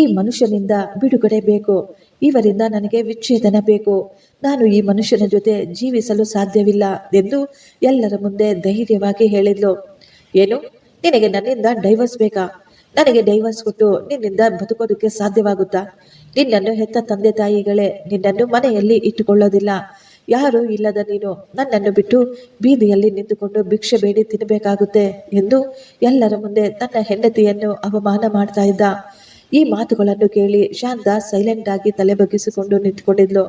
ಈ ಮನುಷ್ಯನಿಂದ ಬಿಡುಗಡೆ ಬೇಕು. ಇವರಿಂದ ನನಗೆ ವಿಚ್ಛೇದನ ಬೇಕು. ನಾನು ಈ ಮನುಷ್ಯನ ಜೊತೆ ಜೀವಿಸಲು ಸಾಧ್ಯವಿಲ್ಲ ಎಂದು ಎಲ್ಲರ ಮುಂದೆ ಧೈರ್ಯವಾಗಿ ಹೇಳಿದ್ಲು. ಏನು? ನಿನಗೆ ನನ್ನಿಂದ ಡೈವರ್ಸ್ ಬೇಕಾ? ನನಗೆ ಡೈವರ್ಸ್ ಕೊಟ್ಟು ನಿನ್ನಿಂದ ಬದುಕೋದಕ್ಕೆ ಸಾಧ್ಯವಾಗುತ್ತಾ? ನಿನ್ನನ್ನು ಹೆತ್ತ ತಂದೆ ತಾಯಿಗಳೇ ನಿನ್ನನ್ನು ಮನೆಯಲ್ಲಿ ಇಟ್ಟುಕೊಳ್ಳೋದಿಲ್ಲ. ಯಾರೂ ಇಲ್ಲದ ನೀನು ನನ್ನನ್ನು ಬಿಟ್ಟು ಬೀದಿಯಲ್ಲಿ ನಿಂತುಕೊಂಡು ಭಿಕ್ಷೆ ಬೇಡಿ ತಿನ್ನಬೇಕಾಗುತ್ತೆ ಎಂದು ಎಲ್ಲರ ಮುಂದೆ ತನ್ನ ಹೆಂಡತಿಯನ್ನು ಅವಮಾನ ಮಾಡ್ತಾ ಇದ್ದ. ಈ ಮಾತುಗಳನ್ನು ಕೇಳಿ ಶಾಂತ ಸೈಲೆಂಟ್ ಆಗಿ ತಲೆ ಬಗ್ಗಿಸಿಕೊಂಡು ನಿಂತ್ಕೊಂಡಿದ್ಲು.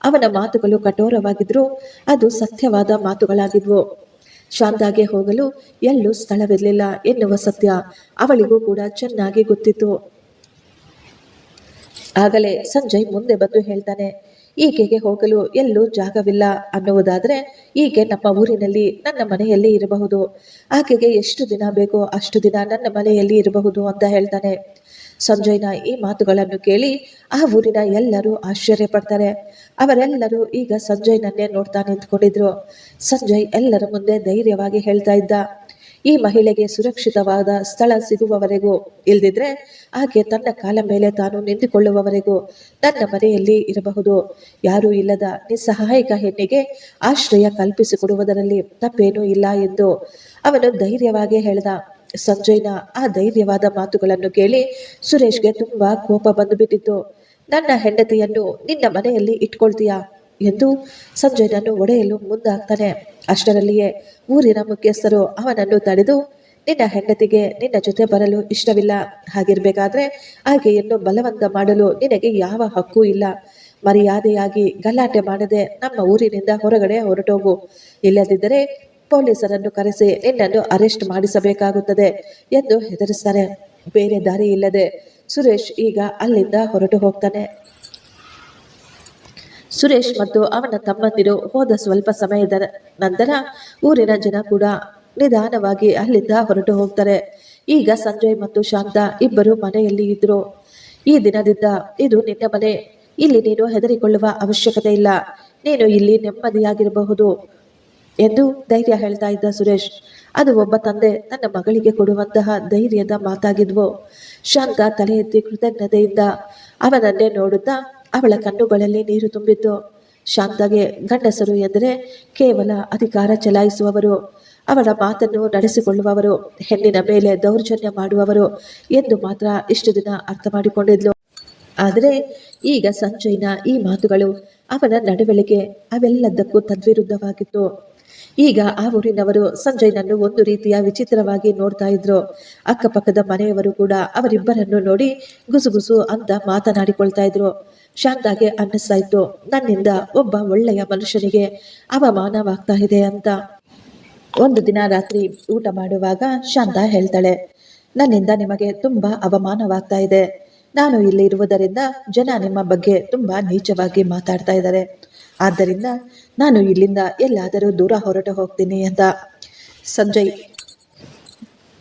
ಅವನ ಮಾತುಗಳು ಕಠೋರವಾಗಿದ್ರು ಅದು ಸತ್ಯವಾದ ಮಾತುಗಳಾಗಿದ್ವು. ಶಾಂತಾಗೆ ಹೋಗಲು ಎಲ್ಲೂ ಸ್ಥಳವಿರಲಿಲ್ಲ ಎನ್ನುವ ಸತ್ಯ ಅವಳಿಗೂ ಕೂಡ ಚೆನ್ನಾಗಿ ಗೊತ್ತಿತ್ತು. ಆಗಲೇ ಸಂಜಯ್ ಮುಂದೆ ಬಂದು ಹೇಳ್ತಾನೆ, ಈಕೆಗೆ ಹೋಗಲು ಎಲ್ಲೂ ಜಾಗವಿಲ್ಲ ಅನ್ನುವುದಾದರೆ ಈಕೆ ನಮ್ಮ ಊರಿನಲ್ಲಿ ನನ್ನ ಮನೆಯಲ್ಲಿ ಇರಬಹುದು. ಆಕೆಗೆ ಎಷ್ಟು ದಿನ ಬೇಕೋ ಅಷ್ಟು ದಿನ ನನ್ನ ಮನೆಯಲ್ಲಿ ಇರಬಹುದು ಅಂತ ಹೇಳ್ತಾನೆ. ಸಂಜಯ್ನ ಈ ಮಾತುಗಳನ್ನು ಕೇಳಿ ಆ ಊರಿನ ಎಲ್ಲರೂ ಆಶ್ಚರ್ಯ ಪಡ್ತಾರೆ ಅವರೆಲ್ಲರೂ ಈಗ ಸಂಜಯ್ನನ್ನೇ ನೋಡ್ತಾ ನಿಂತ್ಕೊಂಡಿದ್ರು. ಸಂಜಯ್ ಎಲ್ಲರ ಮುಂದೆ ಧೈರ್ಯವಾಗಿ ಹೇಳ್ತಾ ಇದ್ದ. ಈ ಮಹಿಳೆಗೆ ಸುರಕ್ಷಿತವಾದ ಸ್ಥಳ ಸಿಗುವವರೆಗೂ, ಇಲ್ದಿದ್ರೆ ಆಕೆ ತನ್ನ ಕಾಲ ಮೇಲೆ ತಾನು ನಿಂತುಕೊಳ್ಳುವವರೆಗೂ ತನ್ನ ಮನೆಯಲ್ಲಿ ಇರಬಹುದು. ಯಾರೂ ಇಲ್ಲದ ನಿಸ್ಸಹಾಯಕ ಹೆಣ್ಣಿಗೆ ಆಶ್ರಯ ಕಲ್ಪಿಸಿಕೊಡುವುದರಲ್ಲಿ ತಪ್ಪೇನೂ ಇಲ್ಲ ಎಂದು ಅವನು ಧೈರ್ಯವಾಗಿ ಹೇಳ್ದ. ಸಂಜಯ್ನ ಆ ಧೈರ್ಯವಾದ ಮಾತುಗಳನ್ನು ಕೇಳಿ ಸುರೇಶ್ಗೆ ತುಂಬಾ ಕೋಪ ಬಂದುಬಿಟ್ಟಿತ್ತು ನನ್ನ ಹೆಂಡತಿಯನ್ನು ನಿನ್ನ ಮನೆಯಲ್ಲಿ ಇಟ್ಕೊಳ್ತೀಯಾ? ಎಂದು ಸಂಜಯ್ನನ್ನು ಒಡೆಯಲು ಮುಂದಾಗ್ತಾನೆ. ಅಷ್ಟರಲ್ಲಿಯೇ ಊರಿನ ಮುಖ್ಯಸ್ಥರು ಅವನನ್ನು ತಡೆದು, ನಿನ್ನ ಹೆಂಡತಿಗೆ ನಿನ್ನ ಜೊತೆ ಬರಲು ಇಷ್ಟವಿಲ್ಲ. ಹಾಗಿರ್ಬೇಕಾದ್ರೆ ಆಕೆಯನ್ನು ಬಲವಂತ ಮಾಡಲು ನಿನಗೆ ಯಾವ ಹಕ್ಕು ಇಲ್ಲ. ಮರ್ಯಾದೆಯಾಗಿ ಗಲಾಟೆ ಮಾಡದೆ ನಮ್ಮ ಊರಿನಿಂದ ಹೊರಗಡೆ ಹೊರಟೋಗು. ಇಲ್ಲದಿದ್ದರೆ ಪೊಲೀಸರನ್ನು ಕರೆಸಿ ನಿನ್ನನ್ನು ಅರೆಸ್ಟ್ ಮಾಡಿಸಬೇಕಾಗುತ್ತದೆ ಎಂದು ಹೆದರಿಸ್ತಾರೆ. ಬೇರೆ ದಾರಿ ಇಲ್ಲದೆ ಸುರೇಶ್ ಈಗ ಅಲ್ಲಿಂದ ಹೊರಟು ಹೋಗ್ತಾನೆ. ಸುರೇಶ್ ಮತ್ತು ಅವನ ತಮ್ಮಂದಿರು ಹೋದ ಸ್ವಲ್ಪ ಸಮಯದ ನಂತರ ಊರಿನ ಜನ ಕೂಡ ನಿಧಾನವಾಗಿ ಅಲ್ಲಿಂದ ಹೊರಟು ಹೋಗ್ತಾರೆ. ಈಗ ಸಂಜಯ್ ಮತ್ತು ಶಾಂತ ಇಬ್ಬರು ಮನೆಯಲ್ಲಿ ಇದ್ರು. ಈ ದಿನದಿಂದ ಇದು ನಿನ್ನ ಮನೆ. ಇಲ್ಲಿ ನೀನು ಹೆದರಿಕೊಳ್ಳುವ ಅವಶ್ಯಕತೆ ಇಲ್ಲ. ನೀನು ಇಲ್ಲಿ ನೆಮ್ಮದಿಯಾಗಿರಬಹುದು. ಎಂದು ಧೈರ್ಯ ಹೇಳ್ತಾ ಇದ್ದ ಸುರೇಶ್. ಅದು ಒಬ್ಬ ತಂದೆ ತನ್ನ ಮಗಳಿಗೆ ಕೊಡುವಂತಹ ಧೈರ್ಯದ ಮಾತಾಗಿದ್ವು. ಶಾಂತ ತಲೆ ಎತ್ತಿ ಕೃತಜ್ಞತೆಯಿಂದ ಅವನನ್ನೇ ನೋಡುತ್ತಾ ಅವಳ ಕಣ್ಣುಗಳಲ್ಲಿ ನೀರು ತುಂಬಿತ್ತು. ಶಾಂತಗೆ ಗಂಡಸರು ಎಂದರೆ ಕೇವಲ ಅಧಿಕಾರ ಚಲಾಯಿಸುವವರು ಅವಳ ಮಾತನ್ನು ನಡೆಸಿಕೊಳ್ಳುವವರು, ಹೆಣ್ಣಿನ ಮೇಲೆ ದೌರ್ಜನ್ಯ ಮಾಡುವವರು ಎಂದು ಮಾತ್ರ ಇಷ್ಟು ದಿನ ಅರ್ಥ ಮಾಡಿಕೊಂಡಿದ್ಲು ಆದರೆ ಈಗ ಸಂಜಯ್ನ ಈ ಮಾತುಗಳು ಅವನ ನಡವಳಿಕೆ ಅವೆಲ್ಲದಕ್ಕೂ ತದ್ವಿರುದ್ಧವಾಗಿತ್ತು. ಈಗ ಆ ಊರಿನವರು ಸಂಜಯ್ನನ್ನು ಒಂದು ರೀತಿಯ ವಿಚಿತ್ರವಾಗಿ ನೋಡ್ತಾ ಇದ್ರು. ಅಕ್ಕಪಕ್ಕದ ಮನೆಯವರು ಕೂಡ ಅವರಿಬ್ಬರನ್ನು ನೋಡಿ ಗುಸುಗುಸು ಅಂತ ಮಾತನಾಡಿಕೊಳ್ತಾ ಇದ್ರು. ಶಾಂತಾಗೆ ಅನ್ನಿಸ್ತಾ ಇತ್ತು. ನನ್ನಿಂದ ಒಬ್ಬ ಒಳ್ಳೆಯ ಮನುಷ್ಯನಿಗೆ ಅವಮಾನವಾಗ್ತಾ ಇದೆ ಅಂತ. ಒಂದು ದಿನ ರಾತ್ರಿ ಊಟ ಮಾಡುವಾಗ ಶಾಂತ ಹೇಳ್ತಾಳೆ, ನನ್ನಿಂದ ನಿಮಗೆ ತುಂಬಾ ಅವಮಾನವಾಗ್ತಾ ಇದೆ. ನಾನು ಇಲ್ಲಿ ಇರುವುದರಿಂದ ಜನ ನಿಮ್ಮ ಬಗ್ಗೆ ತುಂಬಾ ನೀಚವಾಗಿ ಮಾತಾಡ್ತಾ ಇದ್ದಾರೆ. ಆದ್ದರಿಂದ ನಾನು ಇಲ್ಲಿಂದ ಎಲ್ಲಾದರೂ ದೂರ ಹೊರಟು ಹೋಗ್ತೀನಿ ಅಂತ ಸಂಜಯ್.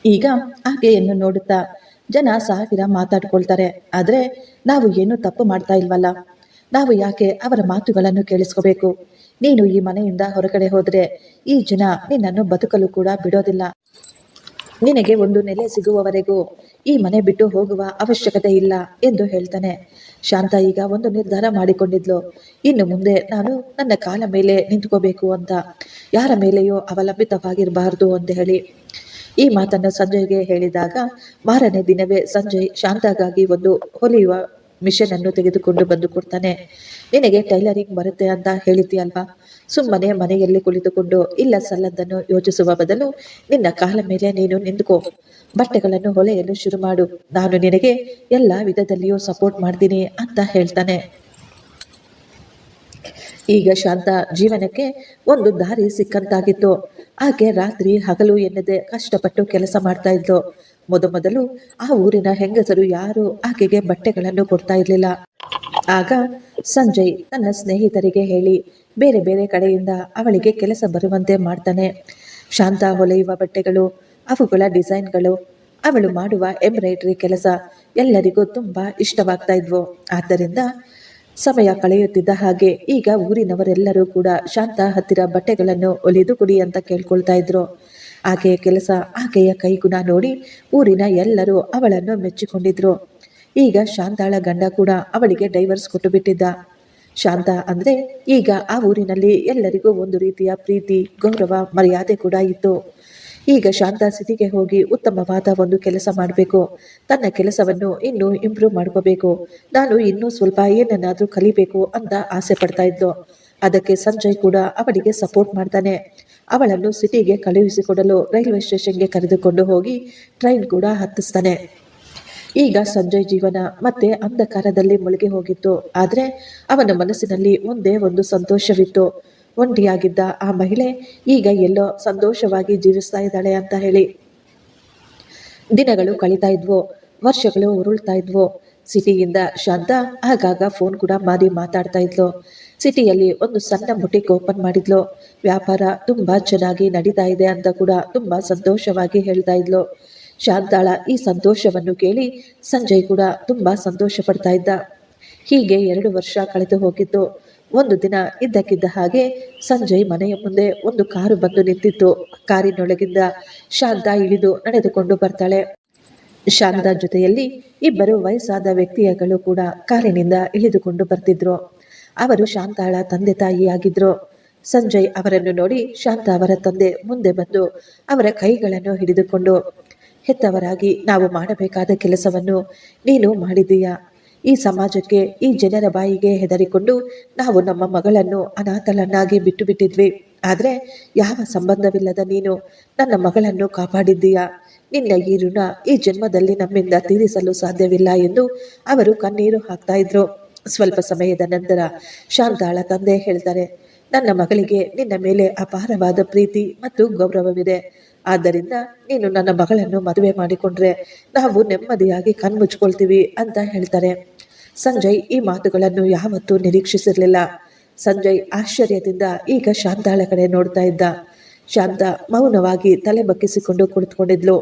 ಈಗ ಆಕೆಯನ್ನು ನೋಡುತ್ತಾ ಜನ ಸಾವಿರ ಮಾತಾಡ್ಕೊಳ್ತಾರೆ, ಆದರೆ ನಾವು ಏನು ತಪ್ಪು ಮಾಡ್ತಾ ಇಲ್ವಲ್ಲ? ನಾವು ಯಾಕೆ ಅವರ ಮಾತುಗಳನ್ನು ಕೇಳಿಸ್ಕೋಬೇಕು? ನೀನು ಈ ಮನೆಯಿಂದ ಹೊರಗಡೆ ಹೋದರೆ ಈ ಜನ ನಿನ್ನನ್ನು ಬದುಕಲು ಕೂಡ ಬಿಡೋದಿಲ್ಲ. ನಿನಗೆ ಒಂದು ನೆಲೆ ಸಿಗುವವರೆಗೂ ಈ ಮನೆ ಬಿಟ್ಟು ಹೋಗುವ ಅವಶ್ಯಕತೆ ಇಲ್ಲ ಎಂದು ಹೇಳ್ತಾನೆ. ಶಾಂತ ಈಗ ಒಂದು ನಿರ್ಧಾರ ಮಾಡಿಕೊಂಡಿದ್ಲು. ಇನ್ನು ಮುಂದೆ ನಾನು ನನ್ನ ಕಾಲ ಮೇಲೆ ನಿಂತ್ಕೋಬೇಕು ಅಂತ. ಯಾರ ಮೇಲೆಯೂ ಅವಲಂಬಿತವಾಗಿರಬಾರದು ಅಂತ ಹೇಳಿ. ಈ ಮಾತನ್ನು ಸಂಜಯ್ಗೆ ಹೇಳಿದಾಗ ಮಾರನೇ ದಿನವೇ ಸಂಜಯ್ ಶಾಂತಗಾಗಿ ಒಂದು ಹೊಲಿಯುವ ಮಿಷನ್ ಅನ್ನು ತೆಗೆದುಕೊಂಡು ಬಂದು ಕೊಡ್ತಾನೆ. ನಿನಗೆ ಟೈಲರಿಂಗ್ ಬರುತ್ತೆ ಅಂತ ಹೇಳಿದ್ಯಲ್ವಾ ಸುಮ್ಮನೆ ಮನೆಯಲ್ಲಿ ಕುಳಿತುಕೊಂಡು, ಇಲ್ಲ ಸಲ್ಲದನ್ನು ಯೋಚಿಸುವ ಬದಲು ನಿನ್ನ ಕಾಲ ಮೇಲೆ ನೀನು ನಿಂತ್ಕೋ. ಬಟ್ಟೆಗಳನ್ನು ಹೊಲೆಯಲು ಶುರು ಮಾಡು. ನಾನು ನಿನಗೆ ಎಲ್ಲ ವಿಧದಲ್ಲಿಯೂ ಸಪೋರ್ಟ್ ಮಾಡ್ತೀನಿ ಅಂತ ಹೇಳ್ತಾನೆ. ಈಗ ಶಾಂತ ಜೀವನಕ್ಕೆ ಒಂದು ದಾರಿ ಸಿಕ್ಕಂತಾಗಿತ್ತು. ಆಕೆ ರಾತ್ರಿ ಹಗಲು ಎನ್ನದೆ ಕಷ್ಟಪಟ್ಟು ಕೆಲಸ ಮಾಡ್ತಾ ಇದ್ಲು. ಮೊದಮೊದಲು ಆ ಊರಿನ ಹೆಂಗಸರು ಯಾರು ಆಕೆಗೆ ಬಟ್ಟೆಗಳನ್ನು ಕೊಡ್ತಾ ಇರಲಿಲ್ಲ. ಆಗ ಸಂಜಯ್ ತನ್ನ ಸ್ನೇಹಿತರಿಗೆ ಹೇಳಿ, ಬೇರೆ ಬೇರೆ ಕಡೆಯಿಂದ ಅವಳಿಗೆ ಕೆಲಸ ಬರುವಂತೆ ಮಾಡ್ತಾನೆ. ಶಾಂತ ಹೊಲೆಯುವ ಬಟ್ಟೆಗಳು, ಅವುಗಳ ಡಿಸೈನ್ಗಳು, ಅವಳು ಮಾಡುವ ಎಂಬ್ರಾಯ್ಡ್ರಿ ಕೆಲಸ ಎಲ್ಲರಿಗೂ ತುಂಬಾ ಇಷ್ಟವಾಗ್ತಾ ಇದ್ವು. ಆದ್ದರಿಂದ ಸಮಯ ಕಳೆಯುತ್ತಿದ್ದ ಹಾಗೆ ಈಗ ಊರಿನವರೆಲ್ಲರೂ ಕೂಡ ಶಾಂತ ಹತ್ತಿರ ಬಟ್ಟೆಗಳನ್ನು ಒಲಿದು ಕುಡಿ ಅಂತ ಕೇಳ್ಕೊಳ್ತಾ ಇದ್ರು. ಆಕೆಯ ಕೆಲಸ ಆಕೆಯ ಕೈಗುಣ ನೋಡಿ ಊರಿನ ಎಲ್ಲರೂ ಅವಳನ್ನು ಮೆಚ್ಚಿಕೊಂಡಿದ್ರು. ಈಗ ಶಾಂತಾಳ ಗಂಡ ಕೂಡ ಅವಳಿಗೆ ಡೈವರ್ಸ್ ಕೊಟ್ಟು ಬಿಟ್ಟಿದ್ದ ಶಾಂತ ಅಂದ್ರೆ ಈಗ ಆ ಊರಿನಲ್ಲಿ ಎಲ್ಲರಿಗೂ ಒಂದು ರೀತಿಯ ಪ್ರೀತಿ, ಗೌರವ, ಮರ್ಯಾದೆ ಕೂಡ ಇತ್ತು. ಈಗ ಶಾಂತ ಸಿಟಿಗೆ ಹೋಗಿ ಉತ್ತಮವಾದ ಒಂದು ಕೆಲಸ ಮಾಡಬೇಕು. ತನ್ನ ಕೆಲಸವನ್ನು ಇನ್ನೂ ಇಂಪ್ರೂವ್ ಮಾಡ್ಕೋಬೇಕು. ನಾನು ಇನ್ನೂ ಸ್ವಲ್ಪ ಏನನ್ನಾದರೂ ಕಲಿಬೇಕು ಅಂತ ಆಸೆ ಪಡ್ತಾ ಇದ್ದು. ಅದಕ್ಕೆ ಸಂಜಯ್ ಕೂಡ ಅವಳಿಗೆ ಸಪೋರ್ಟ್ ಮಾಡ್ತಾನೆ. ಅವಳನ್ನು ಸಿಟಿಗೆ ಕಳುಹಿಸಿಕೊಡಲು ರೈಲ್ವೆ ಸ್ಟೇಷನ್ಗೆ ಕರೆದುಕೊಂಡು ಹೋಗಿ ಟ್ರೈನ್ ಕೂಡ ಹತ್ತಿಸ್ತಾನೆ. ಈಗ ಸಂಜಯ್ ಜೀವನ ಮತ್ತೆ ಅಂಧಕಾರದಲ್ಲಿ ಮುಳುಗಿ ಹೋಗಿತ್ತು. ಆದರೆ ಅವನ ಮನಸ್ಸಿನಲ್ಲಿ ಒಂದೇ ಒಂದು ಸಂತೋಷವಿತ್ತು. ಒಂಟಿಯಾಗಿದ್ದ ಆ ಮಹಿಳೆ ಈಗ ಎಲ್ಲೋ ಸಂತೋಷವಾಗಿ ಜೀವಿಸ್ತಾ ಇದ್ದಾಳೆ ಅಂತ ಹೇಳಿ. ದಿನಗಳು ಕಳೀತಾ ಇದ್ವು, ವರ್ಷಗಳು ಉರುಳ್ತಾ ಇದ್ವು. ಸಿಟಿಯಿಂದ ಶಾಂತ ಆಗಾಗ ಫೋನ್ ಕೂಡ ಮಾಡಿ ಮಾತಾಡ್ತಾ ಇದ್ಲು. ಸಿಟಿಯಲ್ಲಿ ಒಂದು ಸಣ್ಣ ಬುಟಿಕ್ ಓಪನ್ ಮಾಡಿದ್ಲು. ವ್ಯಾಪಾರ ತುಂಬಾ ಚೆನ್ನಾಗಿ ನಡೀತಾ ಇದೆ ಅಂತ ಕೂಡ ತುಂಬಾ ಸಂತೋಷವಾಗಿ ಹೇಳ್ತಾ ಇದ್ಲು. ಶಾಂತಾಳ ಈ ಸಂತೋಷವನ್ನು ಕೇಳಿ ಸಂಜಯ್ ಕೂಡ ತುಂಬಾ ಸಂತೋಷ ಪಡ್ತಾ ಇದ್ದ. ಹೀಗೆ ಎರಡು ವರ್ಷ ಕಳೆದು ಹೋಗಿತ್ತು ಒಂದು ದಿನ ಇದ್ದಕ್ಕಿದ್ದ ಹಾಗೆ ಸಂಜಯ್ ಮನೆಯ ಮುಂದೆ ಒಂದು ಕಾರು ಬಂದು ನಿಂತಿತ್ತು. ಕಾರಿನೊಳಗಿಂದ ಶಾಂತಾ ಇಳಿದು ನಡೆದುಕೊಂಡು ಬರ್ತಾಳೆ. ಶಾಂತ ಜೊತೆಯಲ್ಲಿ ಇಬ್ಬರು ವಯಸ್ಸಾದ ವ್ಯಕ್ತಿಯಗಳು ಕೂಡ ಕಾರಿನಿಂದ ಇಳಿದುಕೊಂಡು ಬರ್ತಿದ್ರು. ಅವರು ಶಾಂತಾಳ ತಂದೆ ತಾಯಿಯಾಗಿದ್ದರು ಸಂಜಯ್ ಅವರನ್ನು ನೋಡಿ ಶಾಂತ ಅವರ ತಂದೆ ಮುಂದೆ ಬಂದು ಅವರ ಕೈಗಳನ್ನು ಹಿಡಿದುಕೊಂಡು, ಹೆತ್ತವರಾಗಿ ನಾವು ಮಾಡಬೇಕಾದ ಕೆಲಸವನ್ನು ನೀನು ಮಾಡಿದೀಯಾ ಈ ಸಮಾಜಕ್ಕೆ, ಈ ಜನರ ಬಾಯಿಗೆ ಹೆದರಿಕೊಂಡು ನಾವು ನಮ್ಮ ಮಗಳನ್ನು ಅನಾಥಳನ್ನಾಗಿ ಬಿಟ್ಟು ಬಿಟ್ಟಿದ್ವಿ ಆದರೆ ಯಾವ ಸಂಬಂಧವಿಲ್ಲದ ನೀನು? ನನ್ನ ಮಗಳನ್ನು ಕಾಪಾಡಿದ್ದೀಯಾ. ನಿನ್ನ ಈ ಋಣ ಈ ಜನ್ಮದಲ್ಲಿ ನಮ್ಮಿಂದ ತೀರಿಸಲು ಸಾಧ್ಯವಿಲ್ಲ ಎಂದು ಅವರು ಕಣ್ಣೀರು ಹಾಕ್ತಾ ಇದ್ರು. ಸ್ವಲ್ಪ ಸಮಯದ ನಂತರ ಶಾರದಾಳ ತಂದೆ ಹೇಳ್ತಾರೆ, ನನ್ನ ಮಗಳಿಗೆ ನಿನ್ನ ಮೇಲೆ ಅಪಾರವಾದ ಪ್ರೀತಿ ಮತ್ತು ಗೌರವವಿದೆ. ಆದ್ದರಿಂದ ನೀನು ನನ್ನ ಮಗಳನ್ನು ಮದುವೆ ಮಾಡಿಕೊಂಡ್ರೆ ನಾವು ನೆಮ್ಮದಿಯಾಗಿ ಕಣ್ಮುಚ್ಕೊಳ್ತೀವಿ ಅಂತ ಹೇಳ್ತಾರೆ. ಸಂಜಯ್ ಈ ಮಾತುಗಳನ್ನು ಯಾವತ್ತೂ ನಿರೀಕ್ಷಿಸಿರಲಿಲ್ಲ. ಸಂಜಯ್ ಆಶ್ಚರ್ಯದಿಂದ ಈಗ ಶಾಂತಾಳ ಕಡೆ ನೋಡ್ತಾ ಇದ್ದ. ಶಾಂತ ಮೌನವಾಗಿ ತಲೆ ಬಗ್ಗಿಸಿಕೊಂಡು ಕುಳಿತುಕೊಂಡಿದ್ಲು.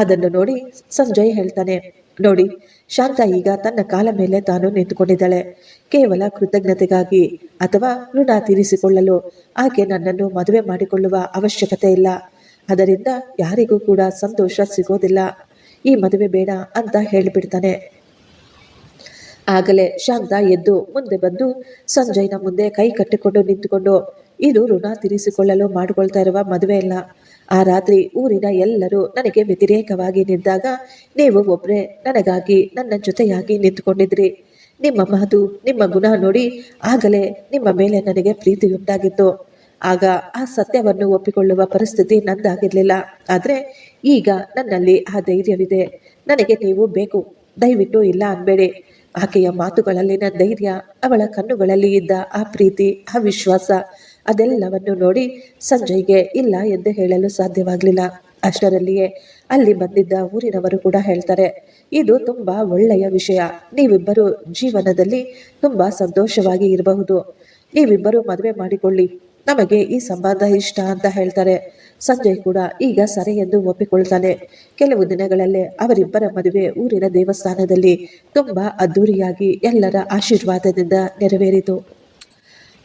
ಅದನ್ನು ನೋಡಿ ಸಂಜಯ್ ಹೇಳ್ತಾನೆ, ನೋಡಿ ಶಾಂತ ಈಗ ತನ್ನ ಕಾಲ ಮೇಲೆ ತಾನು ನಿಂತುಕೊಂಡಿದ್ದಾಳೆ. ಕೇವಲ ಕೃತಜ್ಞತೆಗಾಗಿ ಅಥವಾ ಋಣ ತೀರಿಸಿಕೊಳ್ಳಲು ಆಕೆ ನನ್ನನ್ನು ಮದುವೆ ಮಾಡಿಕೊಳ್ಳುವ ಅವಶ್ಯಕತೆ ಇಲ್ಲ. ಅದರಿಂದ ಯಾರಿಗೂ ಕೂಡ ಸಂತೋಷ ಸಿಗೋದಿಲ್ಲ. ಈ ಮದುವೆ ಬೇಡ ಅಂತ ಹೇಳಿಬಿಡ್ತಾನೆ. ಆಗಲೇ ಶಾಂತ ಎದ್ದು ಮುಂದೆ ಬಂದು ಸಂಜಯ್ನ ಮುಂದೆ ಕೈ ಕಟ್ಟಿಕೊಂಡು ನಿಂತುಕೊಂಡು, ಇದು ಋಣ ತೀರಿಸಿಕೊಳ್ಳಲು ಮಾಡಿಕೊಳ್ತಾ ಇರುವ ಮದುವೆ ಅಲ್ಲ. ಆ ರಾತ್ರಿ ಊರಿನ ಎಲ್ಲರೂ ನನಗೆ ವ್ಯತಿರೇಕವಾಗಿ ನಿಂತಾಗ, ನೀವು ಒಬ್ಬರೇ ನನಗಾಗಿ ನನ್ನ ಜೊತೆಯಾಗಿ ನಿಂತುಕೊಂಡಿದ್ರಿ. ನಿಮ್ಮ ಮಾತು, ನಿಮ್ಮ ಗುಣ ನೋಡಿ ಆಗಲೇ ನಿಮ್ಮ ಮೇಲೆ ನನಗೆ ಪ್ರೀತಿಯುಂಟಾಗಿತ್ತು. ಆಗ ಆ ಸತ್ಯವನ್ನು ಒಪ್ಪಿಕೊಳ್ಳುವ ಪರಿಸ್ಥಿತಿ ನಂದಾಗಿರಲಿಲ್ಲ. ಆದರೆ ಈಗ ನನ್ನಲ್ಲಿ ಆ ಧೈರ್ಯವಿದೆ. ನನಗೆ ನೀವು ಬೇಕು. ದಯವಿಟ್ಟು ಇಲ್ಲ ಅನ್ಬೇಡಿ. ಆಕೆಯ ಮಾತುಗಳಲ್ಲಿನ ಧೈರ್ಯ ಅವಳ ಕಣ್ಣುಗಳಲ್ಲಿ ಇದ್ದ ಆ ಪ್ರೀತಿ, ಆ ವಿಶ್ವಾಸ ಅದೆಲ್ಲವನ್ನು ನೋಡಿ ಸಂಜಯ್ಗೆ ಇಲ್ಲ ಎಂದು ಹೇಳಲು ಸಾಧ್ಯವಾಗಲಿಲ್ಲ. ಅಷ್ಟರಲ್ಲಿಯೇ ಅಲ್ಲಿ ಬಂದಿದ್ದ ಊರಿನವರು ಕೂಡ ಹೇಳ್ತಾರೆ, ಇದು ತುಂಬಾ ಒಳ್ಳೆಯ ವಿಷಯ. ನೀವಿಬ್ಬರು ಜೀವನದಲ್ಲಿ ತುಂಬಾ ಸಂತೋಷವಾಗಿ ಇರಬಹುದು. ನೀವಿಬ್ಬರು ಮದುವೆ ಮಾಡಿಕೊಳ್ಳಿ. ನಮಗೆ ಈ ಸಂಬಂಧ ಇಷ್ಟ ಅಂತ ಹೇಳ್ತಾರೆ. ಸಂಜಯ್ ಕೂಡ ಈಗ ಸರಿ ಎಂದು ಒಪ್ಪಿಕೊಳ್ತಾನೆ. ಕೆಲವು ದಿನಗಳಲ್ಲೇ ಅವರಿಬ್ಬರ ಮದುವೆ ಊರಿನ ದೇವಸ್ಥಾನದಲ್ಲಿ ತುಂಬಾ ಅದ್ದೂರಿಯಾಗಿ ಎಲ್ಲರ ಆಶೀರ್ವಾದದಿಂದ ನೆರವೇರಿತು.